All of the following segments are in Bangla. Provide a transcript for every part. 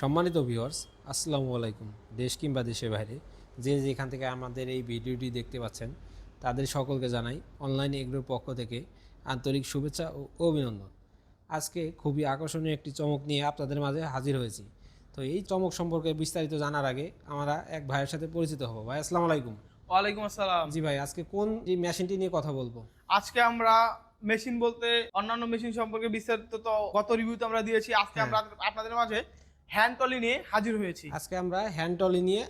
সম্মানিত ভিউয়ার্স আসসালামু আলাইকুম। দেশ কিংবা দেশের বাইরে যে যেখান থেকে আমাদের এই ভিডিওটি দেখতে পাচ্ছেন তাদের সকলকে জানাই অনলাইন এগ্রোর পক্ষ থেকে আন্তরিক শুভেচ্ছা ও অভিনন্দন। আজকে খুবই আকর্ষণীয় একটি চমক নিয়ে আপনাদের মাঝে হাজির হয়েছি। তো এই চমক সম্পর্কে বিস্তারিত জানার আগে আমরা এক ভাইয়ের সাথে পরিচিত হব। ভাই আসসালামু আলাইকুম। ওয়ালাইকুম আসসালাম। জি ভাই আজকে কোন এই মেশিনটি নিয়ে কথা বলব? আজকে আমরা মেশিন বলতে অন্যান্য মেশিন সম্পর্কে বিস্তারিত তো গত রিভিউতে আমরা দিয়েছি। আজকে হ্যাঁ। আমরা আপনাদের মাঝে হ্যান্ড টলি নিয়ে হাজির হয়েছি। আজকে আমরা হ্যান্ড টলি নিয়ে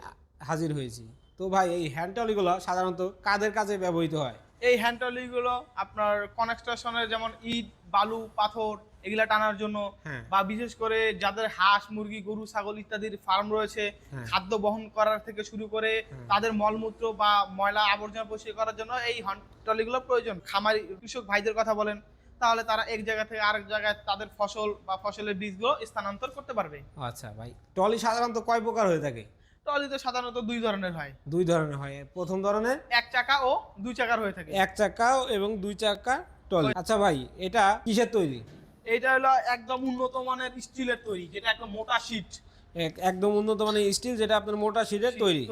হাজির হয়েছি। তো ভাই এই হ্যান্ড টলিগুলো সাধারণত কাদের কাজে ব্যবহৃত হয়? এই হ্যান্ড টলিগুলো আপনার কনস্ট্রাকশনের যেমন ইট বালু পাথর এগুলা টানার জন্য হ্যাঁ। বা বিশেষ করে যাদের হাঁস মুরগি গরু ছাগল ইত্যাদির ফার্ম রয়েছে হ্যাঁ। খাদ্য বহন করার থেকে শুরু করে হ্যাঁ। তাদের মলমূত্র বা ময়লা আবর্জনা পরিষ্কার করার জন্য এই হ্যান্ড ট্রলিগুলো প্রয়োজন। খামারি কৃষক ভাইদের কথা বলেন তাহলে তারা এক জায়গা থেকে আরেক জায়গায় তাদের ফসল বা ফসলের বীজগুলো স্থানান্তর করতে পারবে। আচ্ছা ভাই টলি সাধারণত কয় প্রকার হয়ে থাকে? ট্রলি তো সাধারণত দুই ধরনের হয়। দুই ধরনের হয় প্রথম ধরনের? এক চাকা ও দুই চাকার হয়ে থাকে। এক চাকা এবং দুই চাকা টলি আচ্ছা ভাই এটা কিসের তৈরি? এটা হলো একদম উন্নত মানের স্টিলের তৈরি যেটা একটা মোটা শীট। একদম উন্নত মানে স্টিল যেটা আপনার মোটা শীতের তৈরি।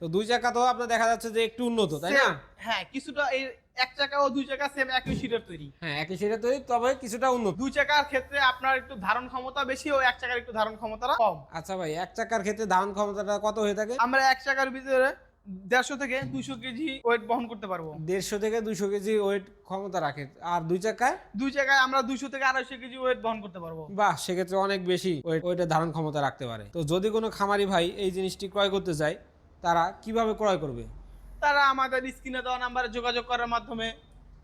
তো দুই চাকা তো আপনার দেখা যাচ্ছে যে একটু উন্নত তাই না? হ্যাঁ কিছুটা এই এক চাকা ও দুই চাকা সেম একই শীটের তৈরি। হ্যাঁ একই শিটের তৈরি তবে কিছুটা উন্নত। দুই চাকার ক্ষেত্রে আপনার একটু ধারণ ক্ষমতা বেশি ও এক চাকার একটু ধারণ ক্ষমতা কম। আচ্ছা ভাই এক চাকার ক্ষেত্রে ধারণ ক্ষমতাটা কত হয়ে থাকে? আমরা এক চাকার ভিতরে দেড়শো থেকে দুশো কেজি ওয়েট বহন করতে পারব। দেড়শো থেকে দুশো কেজি ওয়েট ক্ষমতা রাখে। আর দুই চাকায়? দুই চাকায় আমরা দুশো থেকে আড়াইশো কেজি ওয়েট বহন করতে পারব। বাহ সেক্ষেত্রে অনেক বেশি ওয়েট ওয়েটের ধারণ ক্ষমতা রাখতে পারে। তো যদি কোনো খামারি ভাই এই জিনিসটি ক্রয় করতে চায় তারা কীভাবে ক্রয় করবে? তারা আমাদের স্ক্রিনে দেওয়া নাম্বারে যোগাযোগ করার মাধ্যমে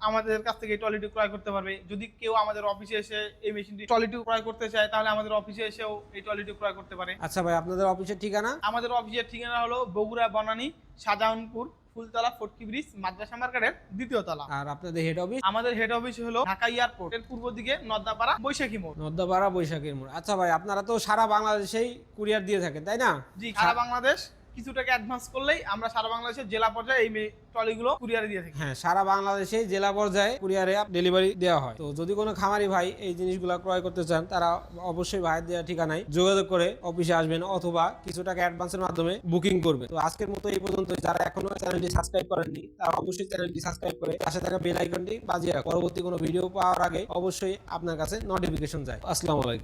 আমাদের কাছ থেকে এই ট্রলিটি ক্রয় করতে পারবে। যদি কেউ আমাদের অফিসে এসে এই মেশিনটি ট্রলিটি ক্রয় করতে চায় তাহলে আমাদের অফিসে এসেও এই ট্রলিটি ক্রয় করতে পারে। আচ্ছা ভাই আপনাদের অফিসের ঠিকানা? আমাদের অফিসের ঠিকানা হলো বগুড়া বনানী শাহজাহানপুর ফুলতলা ফটকি ব্রিজ মাদ্রাসা মার্কেটের দ্বিতীয় তলা। আর আপনাদের হেড অফিস আমাদের হেড অফিস হলো ঢাকা এয়ারপোর্ট এর পূর্ব দিকে নদ্দাপাড়া বৈশাখী মোড়। নদ্দাপাড়া বৈশাখের মোড়। আচ্ছা ভাই আপনারা তো সারা বাংলাদেশেই কুরিয়ার দিয়ে থাকেন তাই না? জি সারা বাংলাদেশ কিছু টাকা অ্যাডভান্স করলেই আমরা সারা বাংলাদেশের জেলা পর্যায়ে এই ট্রলিগুলো কুরিয়ারে দিয়ে থাকি। হ্যাঁ সারা বাংলাদেশে জেলা পর্যায়ে কুরিয়ারে ডেলিভারি দেওয়া হয়। তো যদি কোনো খামারি ভাই এই জিনিসগুলো ক্রয় করতে চান, তারা অবশ্যই ভাইয়ের দেওয়া ঠিকানায় যোগাযোগ করে অফিসে আসবেন অথবা কিছু টাকা অ্যাডভান্সের মাধ্যমে বুকিং করবে তো আজকের মতো এই পর্যন্ত। যারা এখনও চ্যানেলটি সাবস্ক্রাইব করেননি, তারা অবশ্যই চ্যানেলটি সাবস্ক্রাইব করে পাশে থাকা বেল আইকনটি বাজিয়ে পরবর্তী কোনো ভিডিও পাওয়ার আগে অবশ্যই আপনার কাছে নোটিফিকেশন যায়। আসসালামু আলাইকুম।